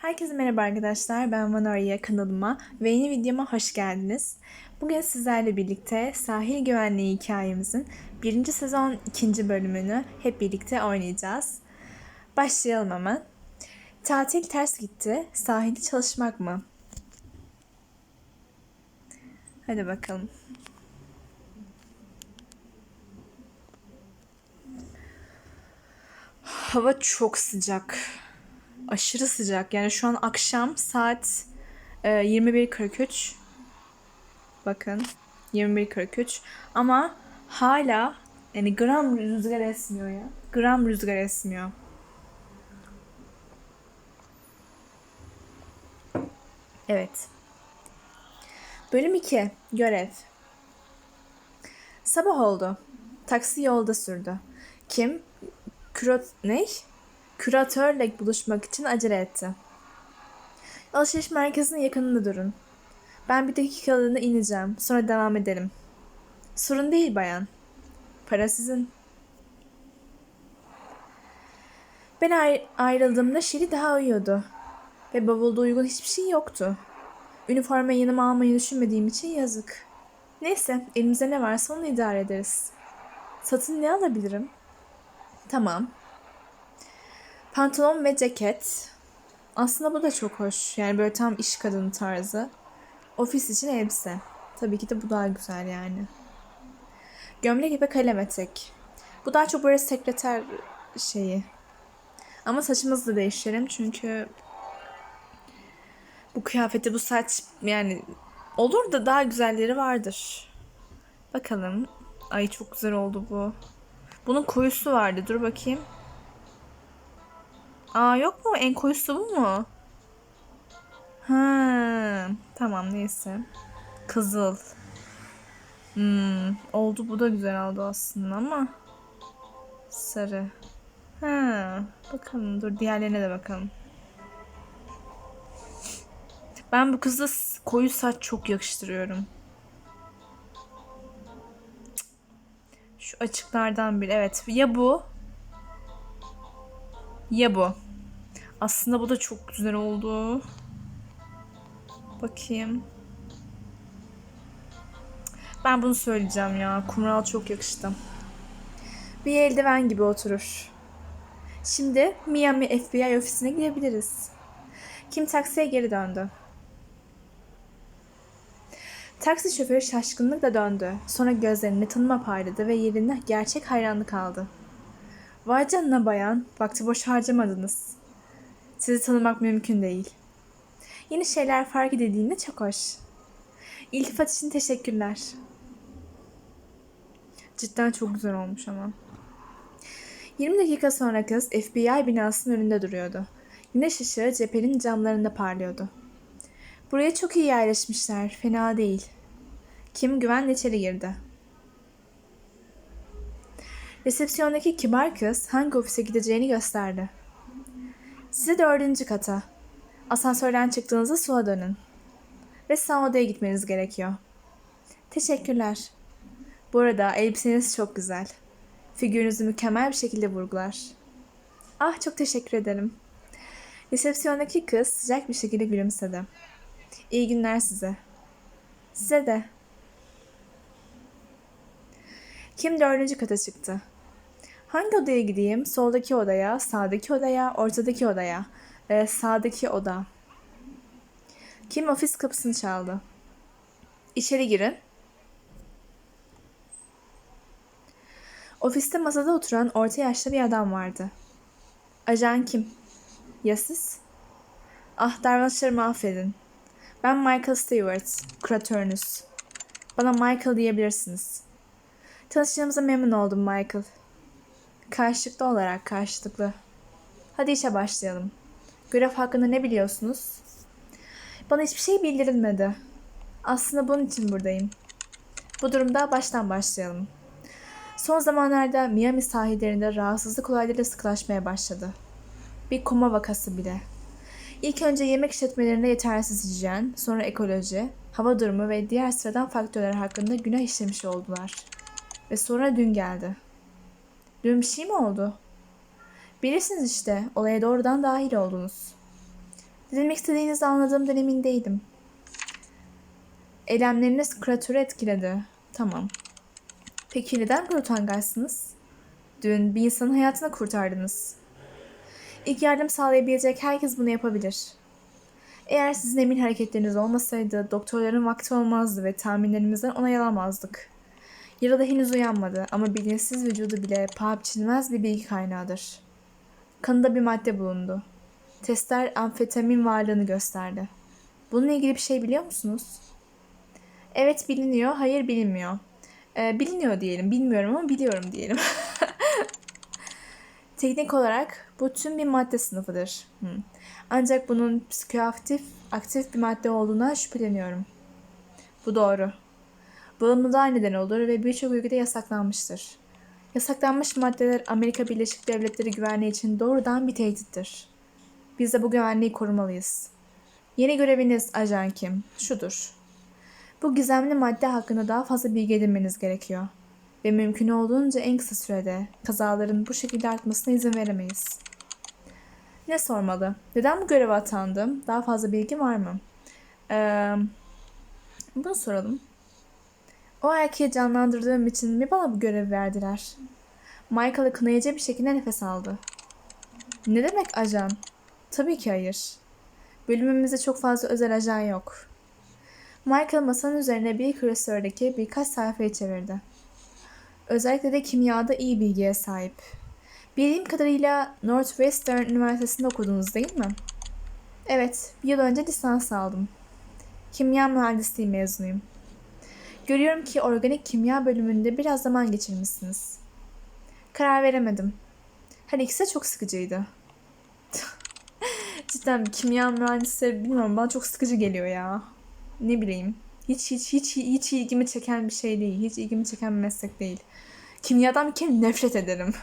Herkese merhaba arkadaşlar. Ben Vanoria kanalıma ve yeni videoma hoş geldiniz. Bugün sizlerle birlikte sahil güvenliği hikayemizin birinci sezon ikinci bölümünü hep birlikte oynayacağız. Başlayalım hemen. Tatil ters gitti. Sahilde çalışmak mı? Hadi bakalım. Hava çok sıcak. Aşırı sıcak. Yani şu an akşam saat e, 21.43. Bakın 21.43. Ama hala yani gram rüzgar esmiyor ya. Gram rüzgar esmiyor. Evet. Bölüm 2. Görev. Sabah oldu. Taksi yolda sürdü. Kim? Kürot... Ne? Küratörle buluşmak için acele etti. Alışveriş merkezinin yakınında durun. Ben bir dakikalığına ineceğim. Sonra devam edelim. Sorun değil bayan. Para sizin. Ben ay- ayrıldığımda Şeri daha uyuyordu. Ve bavulda uygun hiçbir şey yoktu. Üniformayı yanıma almayı düşünmediğim için yazık. Neyse, elimizde ne varsa onu idare ederiz. Satın ne alabilirim? Tamam. Pantolon ve ceket. Aslında bu da çok hoş. Yani böyle tam iş kadını tarzı. Ofis için elbise. Tabii ki de bu daha güzel yani. Gömlek ve kalem etek. Bu daha çok böyle sekreter şeyi. Ama saçımızı da değiştirelim çünkü bu kıyafeti bu saç yani olur da daha güzelleri vardır. Bakalım. Ay çok güzel oldu bu. Bunun koyusu vardı. Dur bakayım. Aa yok mu? En koyusu bu mu? Ha, tamam neyse. Kızıl. Hmm, oldu bu da güzel oldu aslında ama sarı. Ha, bakalım dur diğerlerine de bakalım. Ben bu kızda s- koyu saç çok yakıştırıyorum. Şu açıklardan biri. Evet. Ya bu ya bu. Aslında bu da çok güzel oldu. Bakayım. Ben bunu söyleyeceğim ya. Kumral çok yakıştı. Bir eldiven gibi oturur. Şimdi Miami FBI ofisine gidebiliriz. Kim taksiye geri döndü. Taksi şoförü şaşkınlıkla döndü. Sonra gözlerini tanıma parladı ve yerine gerçek hayranlık aldı. Vay canına bayan, vakti boş harcamadınız. Sizi tanımak mümkün değil. Yeni şeyler fark edildiğinde çok hoş. İltifat için teşekkürler. Cidden çok güzel olmuş ama. 20 dakika sonra kız FBI binasının önünde duruyordu. Güneş ışığı cephenin camlarında parlıyordu. Buraya çok iyi yerleşmişler, fena değil. Kim güvenle içeri girdi. Resepsiyondaki kibar kız hangi ofise gideceğini gösterdi. Size dördüncü kata. Asansörden çıktığınızda sola dönün. Ve sağ odaya gitmeniz gerekiyor. Teşekkürler. Bu arada elbiseniz çok güzel. Figürünüzü mükemmel bir şekilde vurgular. Ah çok teşekkür ederim. Resepsiyondaki kız sıcak bir şekilde gülümsedi. İyi günler size. Size de. Kim dördüncü kata çıktı? Hangi odaya gideyim? Soldaki odaya, sağdaki odaya, ortadaki odaya. Ee, sağdaki oda. Kim ofis kapısını çaldı? İçeri girin. Ofiste masada oturan orta yaşlı bir adam vardı. Ajan kim? Ya siz? Ah davranışlarımı affedin. Ben Michael Stewart, kuratörünüz. Bana Michael diyebilirsiniz. Tanıştığımıza memnun oldum Michael. Karşılıklı olarak karşılıklı. Hadi işe başlayalım. Görev hakkında ne biliyorsunuz? Bana hiçbir şey bildirilmedi. Aslında bunun için buradayım. Bu durumda baştan başlayalım. Son zamanlarda Miami sahillerinde rahatsızlık olayları sıklaşmaya başladı. Bir koma vakası bile. İlk önce yemek işletmelerinde yetersiz hijyen, sonra ekoloji, hava durumu ve diğer sıradan faktörler hakkında günah işlemiş oldular. Ve sonra dün geldi. Dün şey mi oldu? Bilirsiniz işte, olaya doğrudan dahil oldunuz. Demek istediğinizi anladığımdan emin değilim. Eylemleriniz küratörü etkiledi. Tamam. Peki neden böyle utangaçsınız? Dün bir insanın hayatını kurtardınız. İlk yardım sağlayabilecek herkes bunu yapabilir. Eğer sizin emin hareketleriniz olmasaydı doktorların vakti olmazdı ve tahminlerimizden onay alamazdık. Yaralı henüz uyanmadı ama bilinçsiz vücudu bile paha biçilmez bir bilgi kaynağıdır. Kanında bir madde bulundu. Testler amfetamin varlığını gösterdi. Bununla ilgili bir şey biliyor musunuz? Evet biliniyor, hayır bilinmiyor. Ee, biliniyor diyelim, bilmiyorum ama biliyorum diyelim. Teknik olarak bu tüm bir madde sınıfıdır. Hmm. Ancak bunun psikoaktif aktif bir madde olduğuna şüpheleniyorum. Bu doğru. Bağımlılığa neden olur ve birçok ülkede yasaklanmıştır. Yasaklanmış maddeler Amerika Birleşik Devletleri güvenliği için doğrudan bir tehdittir. Biz de bu güvenliği korumalıyız. Yeni göreviniz Ajan Kim şudur. Bu gizemli madde hakkında daha fazla bilgi edinmeniz gerekiyor. Ve mümkün olduğunca en kısa sürede kazaların bu şekilde artmasına izin veremeyiz. Ne sormalı? Neden bu göreve atandım? Daha fazla bilgi var mı? Ee, bunu soralım. O erkeği canlandırdığım için mi bana bu görevi verdiler? Michael'ı kınayıcı bir şekilde nefes aldı. Ne demek ajan? Tabii ki hayır. Bölümümüzde çok fazla özel ajan yok. Michael masanın üzerine bir klasördeki birkaç sayfayı çevirdi. Özellikle de kimyada iyi bilgiye sahip. Bildiğim kadarıyla Northwestern Üniversitesi'nde okudunuz değil mi? Evet, bir yıl önce lisans aldım. Kimya mühendisliği mezunuyum. Görüyorum ki organik kimya bölümünde biraz zaman geçirmişsiniz. Karar veremedim. Her ikisi de çok sıkıcıydı. Cidden kimya mühendisi bilmiyorum bana çok sıkıcı geliyor ya. Ne bileyim. Hiç hiç hiç hiç ilgimi çeken bir şey değil. Hiç ilgimi çeken bir meslek değil. Kimyadan bir kere nefret ederim.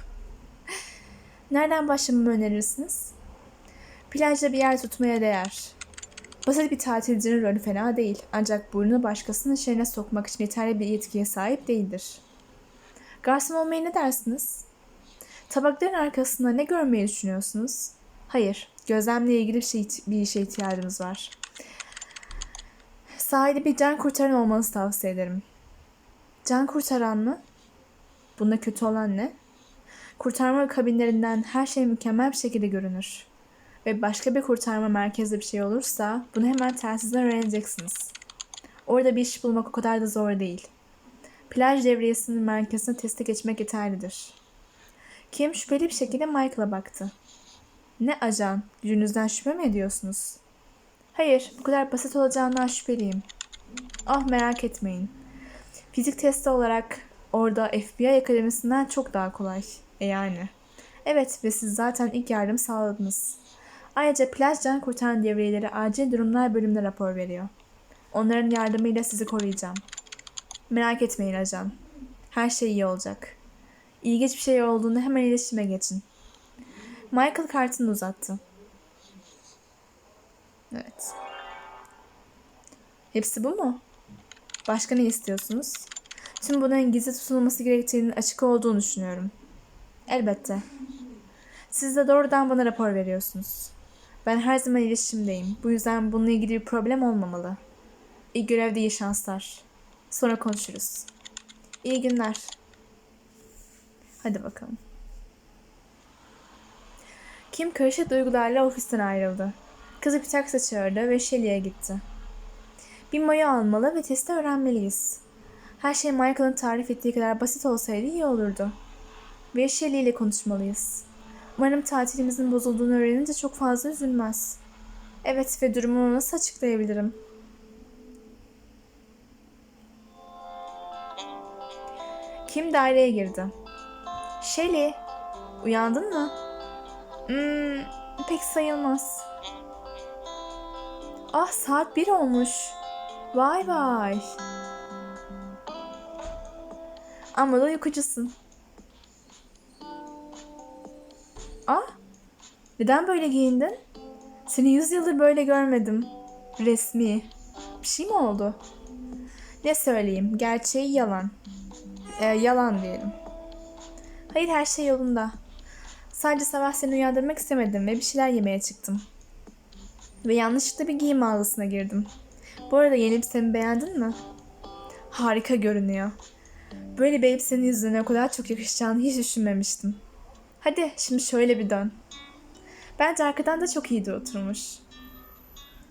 Nereden başlamamı önerirsiniz? Plajda bir yer tutmaya değer. Basit bir tatilcinin rolü fena değil. Ancak burnunu başkasının işlerine sokmak için yeterli bir yetkiye sahip değildir. Garson olmaya ne dersiniz? Tabakların arkasında ne görmeyi düşünüyorsunuz? Hayır, gözlemle ilgili bir, şey, bir işe ihtiyacımız var. Sahilde bir can kurtaran olmanızı tavsiye ederim. Can kurtaran mı? Bunda kötü olan ne? Kurtarma kabinlerinden her şey mükemmel bir şekilde görünür. Ve başka bir kurtarma merkezde bir şey olursa bunu hemen telsizden öğreneceksiniz. Orada bir iş bulmak o kadar da zor değil. Plaj devriyesinin merkezine testi geçmek yeterlidir. Kim şüpheli bir şekilde Michael'a baktı. Ne ajan, gücünüzden şüphe mi ediyorsunuz? Hayır, bu kadar basit olacağından şüpheliyim. Ah merak etmeyin. Fizik testi olarak orada FBI akademisinden çok daha kolay. E yani. Evet ve siz zaten ilk yardım sağladınız. Ayrıca plaj can kurtaran devriyeleri acil durumlar bölümüne rapor veriyor. Onların yardımıyla sizi koruyacağım. Merak etmeyin ajan. Her şey iyi olacak. İlginç bir şey olduğunda hemen iletişime geçin. Michael kartını uzattı. Evet. Hepsi bu mu? Başka ne istiyorsunuz? Tüm bunların gizli tutulması gerektiğinin açık olduğunu düşünüyorum. Elbette. Siz de doğrudan bana rapor veriyorsunuz. Ben her zaman iletişimdeyim. Bu yüzden bununla ilgili bir problem olmamalı. İyi görevde iyi şanslar. Sonra konuşuruz. İyi günler. Hadi bakalım. Kim karışık duygularla ofisten ayrıldı. Kızı bir taksi çağırdı ve Shelley'e gitti. Bir mayo almalı ve testi öğrenmeliyiz. Her şey Michael'ın tarif ettiği kadar basit olsaydı iyi olurdu. Ve Shelley ile konuşmalıyız. Umarım tatilimizin bozulduğunu öğrenince çok fazla üzülmez. Evet ve durumumu nasıl açıklayabilirim? Kim daireye girdi? Shelley, uyandın mı? Hmm, pek sayılmaz. Ah saat bir olmuş. Vay vay. Ama da uykucusun. Neden böyle giyindin? Seni yüz yıldır böyle görmedim. Resmi. Bir şey mi oldu? Ne söyleyeyim? Gerçeği yalan. Ee, yalan diyelim. Hayır her şey yolunda. Sadece sabah seni uyandırmak istemedim ve bir şeyler yemeye çıktım. Ve yanlışlıkla bir giyim mağazasına girdim. Bu arada yeni elbisemi beğendin mi? Harika görünüyor. Böyle bir elbisenin yüzüne o kadar çok yakışacağını hiç düşünmemiştim. Hadi şimdi şöyle bir dön. Bence arkadan da çok iyi oturmuş.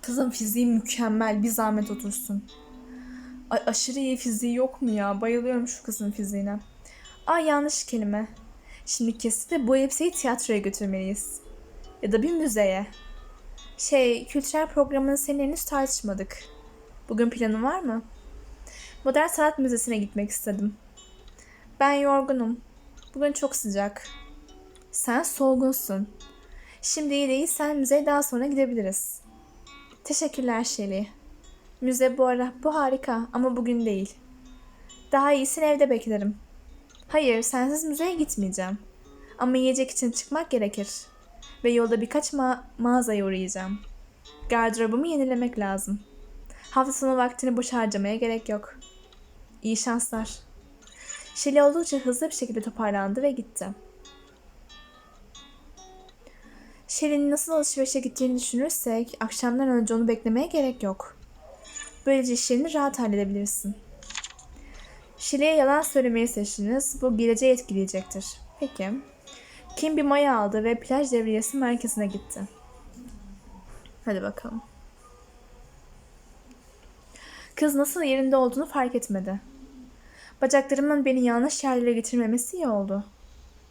Kızım fiziği mükemmel. Bir zahmet otursun. Ay, aşırı iyi fiziği yok mu ya? Bayılıyorum şu kızın fiziğine. Ay yanlış kelime. Şimdi kesinlikle bu elbiseyi tiyatroya götürmeliyiz. Ya da bir müzeye. Şey, kültürel programını seninle henüz tartışmadık. Bugün planın var mı? Modern Sanat Müzesi'ne gitmek istedim. Ben yorgunum. Bugün çok sıcak. Sen solgunsun. Şimdi iyi değilsen müzeye daha sonra gidebiliriz. Teşekkürler Şeli. Müze bu ara. Bu harika ama bugün değil. Daha iyisini evde beklerim. Hayır, sensiz müzeye gitmeyeceğim. Ama yiyecek için çıkmak gerekir. Ve yolda birkaç ma- mağazaya uğrayacağım. Gardırobumu yenilemek lazım. Hafta sonu vaktini boş harcamaya gerek yok. İyi şanslar. Şeli oldukça hızlı bir şekilde toparlandı ve gitti. Şeli'nin nasıl alışverişe gideceğini düşünürsek akşamdan önce onu beklemeye gerek yok. Böylece işlerini rahat halledebilirsin. Şeli'ye yalan söylemeyi seçtiniz. Bu geleceği etkileyecektir. Peki. Kim bir maya aldı ve plaj devriyesi merkezine gitti. Hadi bakalım. Kız nasıl yerinde olduğunu fark etmedi. Bacaklarımın beni yanlış yerlere getirmemesi iyi oldu.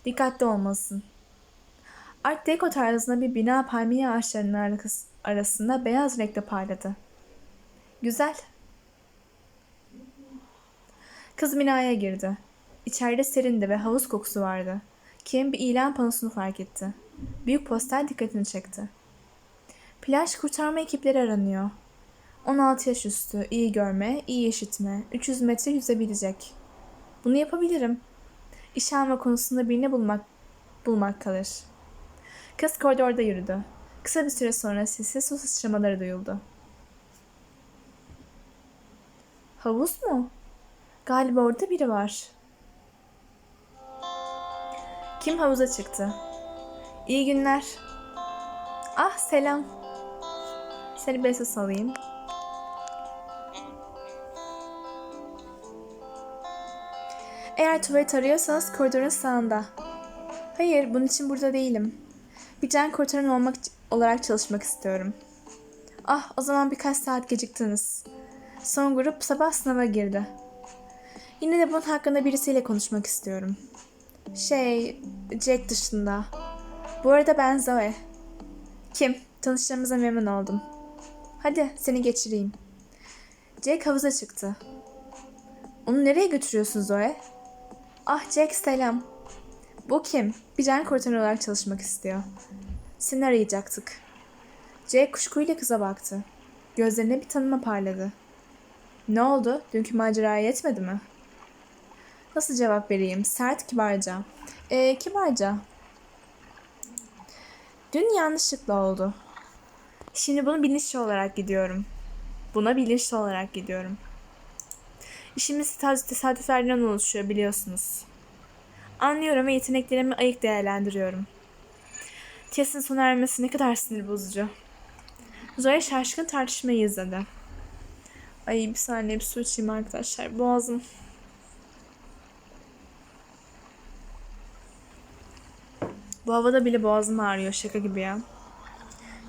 Dikkatli olmalısın. Art Deco tarzında bir bina palmiye ağaçlarının arasında beyaz renkte parladı. Güzel. Kız binaya girdi. İçeride serindi ve havuz kokusu vardı. Kim bir ilan panosunu fark etti. Büyük poster dikkatini çekti. Plaj kurtarma ekipleri aranıyor. 16 yaş üstü, iyi görme, iyi işitme, 300 metre yüzebilecek. Bunu yapabilirim. İş alma konusunda birini bulmak bulmak kalır. Kız koridorda yürüdü. Kısa bir süre sonra sessiz su sıçramaları duyuldu. Havuz mu? Galiba orada biri var. Kim havuza çıktı? İyi günler. Ah selam. Seni bir ses alayım. Eğer tuvalet arıyorsanız koridorun sağında. Hayır, bunun için burada değilim. Bir can kurtaran olmak olarak çalışmak istiyorum. Ah, o zaman birkaç saat geciktiniz. Son grup sabah sınava girdi. Yine de bunun hakkında birisiyle konuşmak istiyorum. Şey, Jack dışında. Bu arada ben Zoe. Kim? Tanıştığımıza memnun oldum. Hadi seni geçireyim. Jack havuza çıktı. Onu nereye götürüyorsun Zoe? Ah Jack selam. Bu kim? Bir can kurtaran olarak çalışmak istiyor. Seni arayacaktık. Jack kuşkuyla kıza baktı. Gözlerine bir tanıma parladı. Ne oldu? Dünkü maceraya yetmedi mi? Nasıl cevap vereyim? Sert kibarca. Ee, kibarca. Dün yanlışlıkla oldu. Şimdi bunu bilinçli olarak gidiyorum. Buna bilinçli olarak gidiyorum. İşimiz tesadüflerden oluşuyor biliyorsunuz. Anlıyorum ve yeteneklerimi ayık değerlendiriyorum. Kesin sona ermesi ne kadar sinir bozucu. Zoe şaşkın tartışmayı izledi. Ay bir saniye bir su içeyim arkadaşlar. Boğazım. Bu havada bile boğazım ağrıyor şaka gibi ya.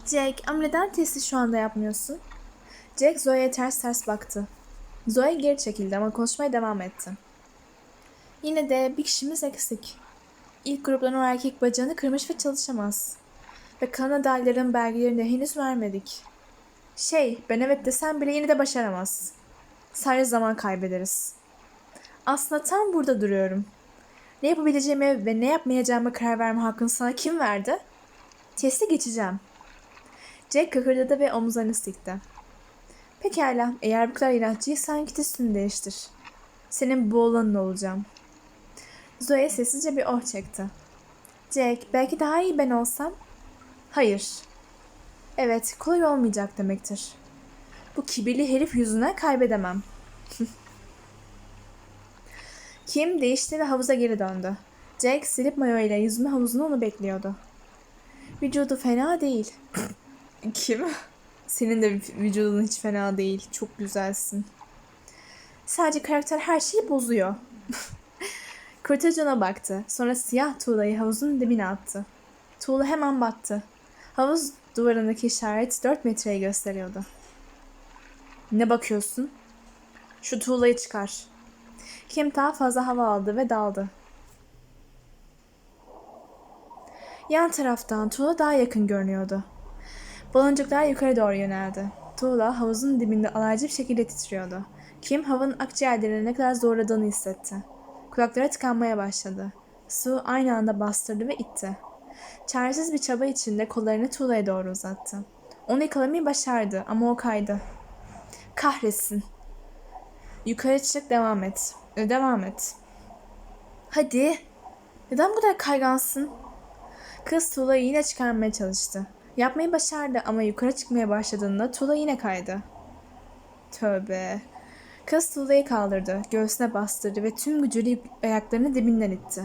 Jack ama neden testi şu anda yapmıyorsun? Jack Zoe'ye ters ters baktı. Zoe geri çekildi ama konuşmaya devam etti. Yine de bir kişimiz eksik. İlk gruptan o erkek bacağını kırmış ve çalışamaz. Ve kan adayların belgelerini de henüz vermedik. Şey, ben evet desem bile yine de başaramaz. Sadece zaman kaybederiz. Aslında tam burada duruyorum. Ne yapabileceğimi ve ne yapmayacağımı karar verme hakkını sana kim verdi? Testi geçeceğim. Jack kıkırdadı ve omuzlarını sikti. Pekala, eğer bu kadar inatçıysan git üstünü değiştir. Senin bu olanın olacağım. Zoe sessizce bir oh çekti. Jack, belki daha iyi ben olsam? Hayır. Evet, kolay olmayacak demektir. Bu kibirli herif yüzünden kaybedemem. Kim değişti ve havuza geri döndü. Jack silip mayo ile yüzme havuzunda onu bekliyordu. Vücudu fena değil. Kim? Senin de vücudun hiç fena değil. Çok güzelsin. Sadece karakter her şeyi bozuyor. Kurtarıcı ona baktı. Sonra siyah tuğlayı havuzun dibine attı. Tuğla hemen battı. Havuz duvarındaki işaret 4 metreyi gösteriyordu. Ne bakıyorsun? Şu tuğlayı çıkar. Kim daha fazla hava aldı ve daldı. Yan taraftan tuğla daha yakın görünüyordu. Baloncuklar yukarı doğru yöneldi. Tuğla havuzun dibinde alaycı bir şekilde titriyordu. Kim havanın akciğerlerini ne kadar zorladığını hissetti. Kulakları tıkanmaya başladı. Su aynı anda bastırdı ve itti. Çaresiz bir çaba içinde kollarını tuğlaya doğru uzattı. Onu yakalamayı başardı ama o kaydı. Kahretsin. Yukarı çık devam et. Devam et. Hadi. Neden bu kadar kaygansın? Kız tuğlayı yine çıkarmaya çalıştı. Yapmayı başardı ama yukarı çıkmaya başladığında tuğla yine kaydı. Tövbe. Kız tuğlayı kaldırdı, göğsüne bastırdı ve tüm gücüyle ayaklarını dibinden itti.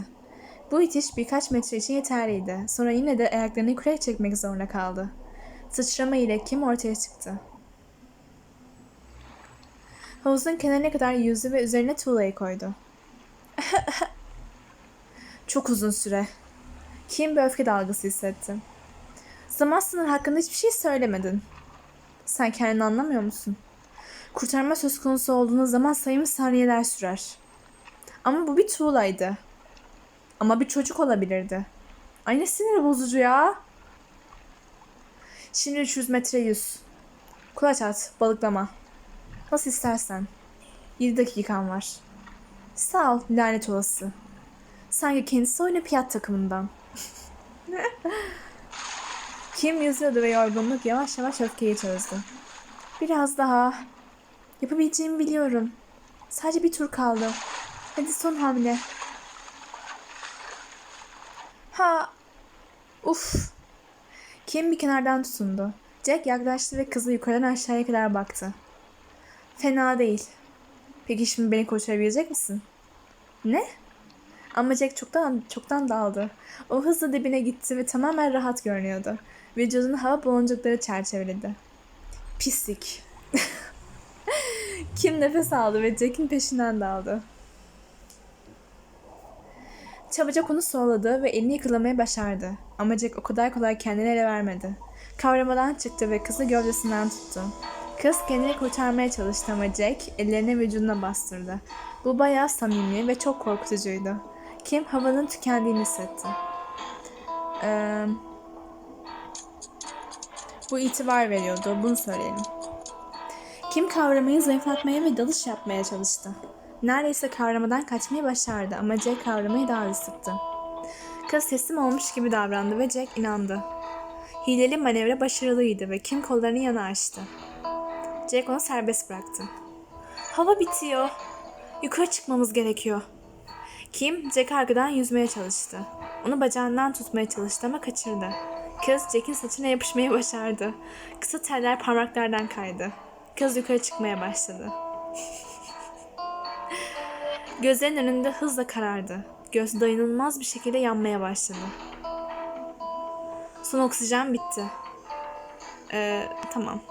Bu itiş birkaç metre için yeterliydi. Sonra yine de ayaklarını yukarı çekmek zorunda kaldı. Sıçrama ile Kim ortaya çıktı. Havuzun kenarına kadar yüzdü ve üzerine tuğlayı koydu. Çok uzun süre. Kim bir öfke dalgası hissetti. Zaman sınırı hakkında hiçbir şey söylemedin. Sen kendini anlamıyor musun? Kurtarma söz konusu olduğunuz zaman sayımız saniyeler sürer. Ama bu bir tuğlaydı. Ama bir çocuk olabilirdi. Ay sinir bozucu ya. Şimdi 300 metre yüz. Kulaç at, balıklama. Nasıl istersen. 7 dakikan var. Sağ ol lanet olası. Sanki kendisi olimpiyat takımından. Kim yüzüyordu ve yorgunluk yavaş yavaş öfkeyi çözdü. Biraz daha. Yapabileceğimi biliyorum. Sadece bir tur kaldı. Hadi son hamle. Ha. Uf. Kim bir kenardan tutundu. Jack yaklaştı ve kızı yukarıdan aşağıya kadar baktı. Fena değil. Peki şimdi beni kurtarabilecek misin? Ne? Ama Jack çoktan çoktan daldı. O hızla dibine gitti ve tamamen rahat görünüyordu. Vücudunu hava baloncukları çerçeveledi. Pislik. Kim nefes aldı ve Jack'in peşinden daldı. Çabucak onu solladı ve elini yıkılamaya başardı. Ama Jack o kadar kolay kendini ele vermedi. Kavramadan çıktı ve kızı gövdesinden tuttu. Kız kendini kurtarmaya çalıştı ama Jack ellerini vücuduna bastırdı. Bu bayağı samimi ve çok korkutucuydu. Kim havanın tükendiğini hissetti. Ee, bu itibar veriyordu, bunu söyleyelim. Kim kavramayı zayıflatmaya ve dalış yapmaya çalıştı. Neredeyse kavramadan kaçmayı başardı ama Jack kavramayı daha hızlı sıktı. Kız teslim olmuş gibi davrandı ve Jack inandı. Hileli manevra başarılıydı ve Kim kollarını yana açtı. Jack onu serbest bıraktı. Hava bitiyor. Yukarı çıkmamız gerekiyor. Kim, Jack arkadan yüzmeye çalıştı. Onu bacağından tutmaya çalıştı ama kaçırdı. Kız Jack'in saçına yapışmayı başardı. Kısa teller parmaklardan kaydı. Kız yukarı çıkmaya başladı. Gözlerin önünde hızla karardı. Göz dayanılmaz bir şekilde yanmaya başladı. Son oksijen bitti. Ee, tamam.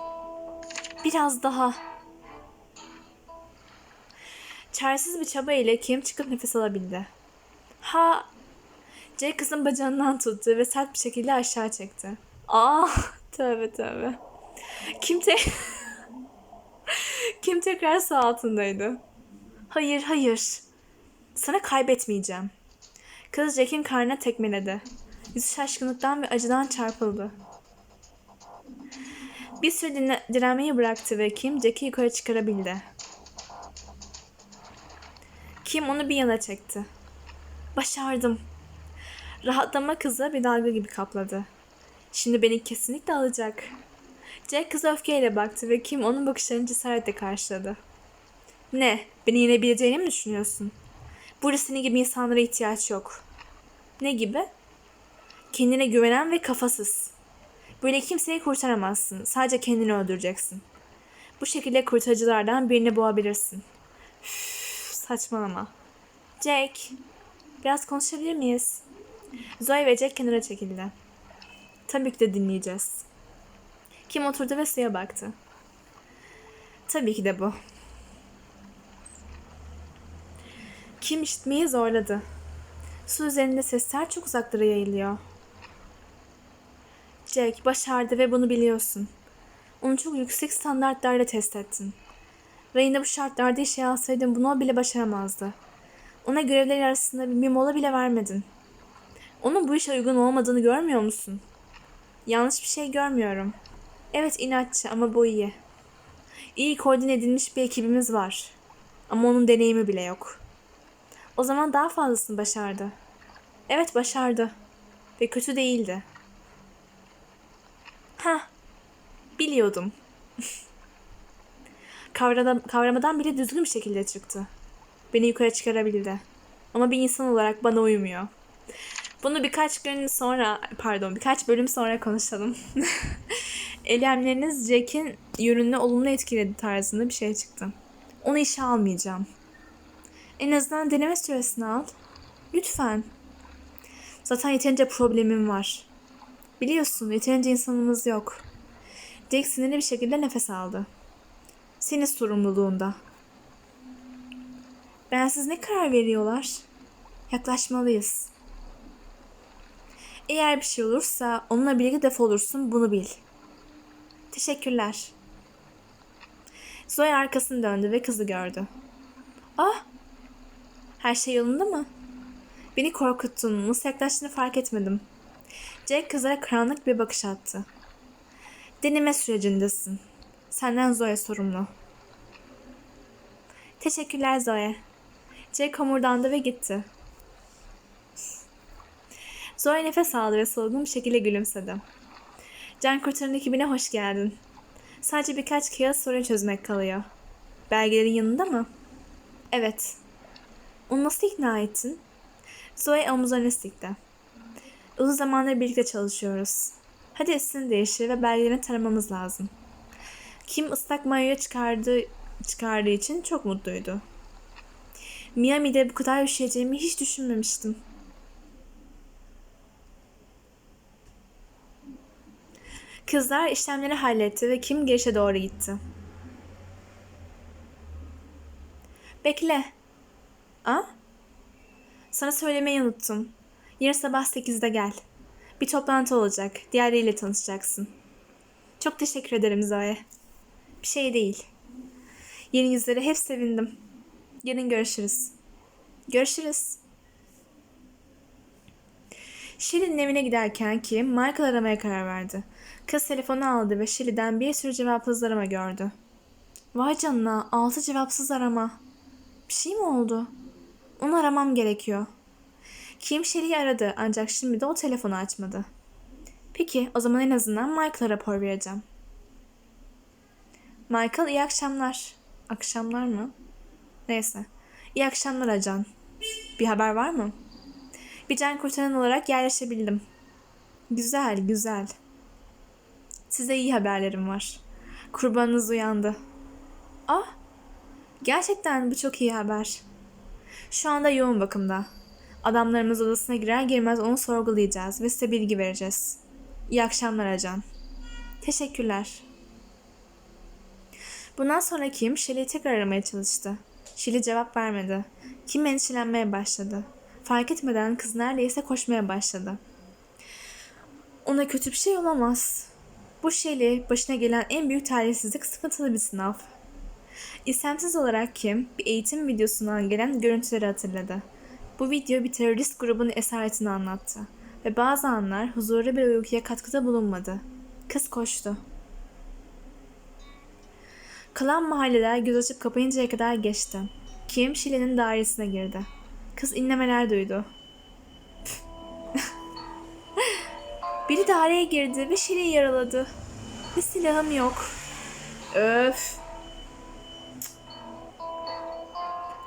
Biraz daha. Çaresiz bir çaba ile Kim çıkıp nefes alabildi. Ha! Jack kızın bacağından tuttu ve sert bir şekilde aşağı çekti. Aa! Tövbe tövbe. Kim te... Kim tekrar su altındaydı. Hayır, hayır. Sana kaybetmeyeceğim. Kız Jack'in karnına tekmeledi. Yüzü şaşkınlıktan ve acıdan çarpıldı. Bir süre dinle- direnmeyi bıraktı ve Kim Jack'i yukarı çıkarabildi. Kim onu bir yana çekti. Başardım. Rahatlama kızı bir dalga gibi kapladı. Şimdi beni kesinlikle alacak. Jack kıza öfkeyle baktı ve Kim onun bakışlarını cesaretle karşıladı. Ne? Beni yenebileceğini mi düşünüyorsun? Burada senin gibi insanlara ihtiyaç yok. Ne gibi? Kendine güvenen ve kafasız. Böyle kimseyi kurtaramazsın. Sadece kendini öldüreceksin. Bu şekilde kurtarıcılardan birini boğabilirsin. Üf, saçmalama. Jack, biraz konuşabilir miyiz? Zoe ve Jack kenara çekildi. Tabii ki de dinleyeceğiz. Kim oturdu ve suya baktı. Tabii ki de bu. Kim işitmeyi zorladı. Su üzerinde sesler çok uzaklara yayılıyor. Jack başardı ve bunu biliyorsun. Onu çok yüksek standartlarla test ettin. Rayında bu şartlarda işe alsaydın bunu o bile başaramazdı. Ona görevler arasında bir mola bile vermedin. Onun bu işe uygun olmadığını görmüyor musun? Yanlış bir şey görmüyorum. Evet inatçı ama bu iyi. İyi koordine edilmiş bir ekibimiz var. Ama onun deneyimi bile yok. O zaman daha fazlasını başardı. Evet başardı. Ve kötü değildi. Ha, biliyordum. Kavrada, kavramadan bile düzgün bir şekilde çıktı. Beni yukarı çıkarabildi. Ama bir insan olarak bana uymuyor. Bunu birkaç gün sonra, pardon birkaç bölüm sonra konuşalım. Eylemleriniz Jack'in yönünü olumlu etkiledi tarzında bir şey çıktı. Onu işe almayacağım. En azından deneme süresini al. Lütfen. Zaten yeterince problemim var. Biliyorsun yeterince insanımız yok. Jack sinirli bir şekilde nefes aldı. Senin sorumluluğunda. Bensiz ne karar veriyorlar? Yaklaşmalıyız. Eğer bir şey olursa onunla birlikte defolursun bunu bil. Teşekkürler. Zoe arkasını döndü ve kızı gördü. Ah! Her şey yolunda mı? Beni korkuttun. Nasıl yaklaştığını fark etmedim. Jack kızlara karanlık bir bakış attı. Deneme sürecindesin. Senden Zoe sorumlu. Teşekkürler Zoe. Jack homurdandı ve gitti. Zoe nefes aldı ve solgun bir şekilde gülümsedi. Can kurtaran ekibine hoş geldin. Sadece birkaç kağıt sorun çözmek kalıyor. Belgelerin yanında mı? Evet. Onu nasıl ikna ettin? Zoe omuzlarını. Uzun zamandır birlikte çalışıyoruz. Hadi üstünü değiştir ve belgelerini taramamız lazım. Kim ıslak mayoya çıkardığı, çıkardığı için çok mutluydu. Miami'de bu kadar üşüyeceğimi hiç düşünmemiştim. Kızlar işlemleri halletti ve Kim girişe doğru gitti. Bekle. A? Sana söylemeyi unuttum. Yarın sabah 8'de gel. Bir toplantı olacak. Diğerleriyle tanışacaksın. Çok teşekkür ederim Zoe. Bir şey değil. Yeni yüzlere hep sevindim. Yarın görüşürüz. Görüşürüz. Shelley'nin evine giderken Kim, Michael aramaya karar verdi. Kız telefonu aldı ve Shelley'den bir sürü cevapsız arama gördü. Vay canına, altı cevapsız arama. Bir şey mi oldu? Onu aramam gerekiyor. Kim Shelley'i aradı ancak şimdi de o telefonu açmadı. Peki o zaman en azından Michael'a rapor vereceğim. Michael iyi akşamlar. Akşamlar mı? Neyse. İyi akşamlar acan. Bir haber var mı? Bir can kurtaran olarak yerleşebildim. Güzel, güzel. Size iyi haberlerim var. Kurbanınız uyandı. Ah, gerçekten bu çok iyi haber. Şu anda yoğun bakımda. Adamlarımız odasına girer girmez onu sorgulayacağız ve size bilgi vereceğiz. İyi akşamlar acan. Teşekkürler. Bundan sonra Kim Shelley'i tekrar aramaya çalıştı. Shelley cevap vermedi. Kim endişelenmeye başladı. Fark etmeden kız neredeyse koşmaya başladı. Ona kötü bir şey olamaz. Bu Shelley başına gelen en büyük talihsizlik sıkıntılı bir sınav. İstemsiz olarak Kim bir eğitim videosundan gelen görüntüleri hatırladı. Bu video bir terörist grubun esaretini anlattı ve bazı anlar huzurlu bir uykuya katkıda bulunmadı. Kız koştu. Kalan mahalleler göz açıp kapayıncaya kadar geçti. Kim Şile'nin dairesine girdi. Kız inlemeler duydu. Biri daireye girdi ve Şile'yi yaraladı. Bir silahım yok. Öf.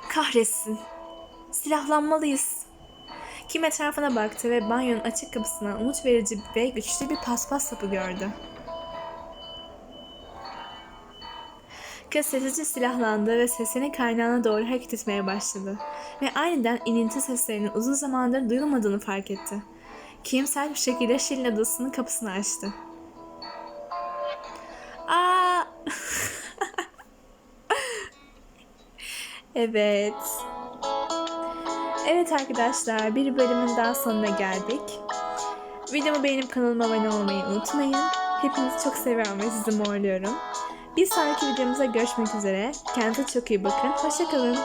Kahretsin. Silahlanmalıyız. Kim etrafına baktı ve banyonun açık kapısından umut verici ve güçlü bir paspas sapı gördü. Kız sessizce silahlandı ve sesini kaynağına doğru hareket etmeye başladı. Ve aniden ininti seslerinin uzun zamandır duyulmadığını fark etti. Kimsel bir şekilde Şilin adasının kapısını açtı. Aa! evet. Evet arkadaşlar bir bölümün daha sonuna geldik. Videomu beğenip kanalıma abone olmayı unutmayın. Hepinizi çok seviyorum ve sizi morluyorum. Bir sonraki videomuzda görüşmek üzere. Kendinize çok iyi bakın. Hoşçakalın.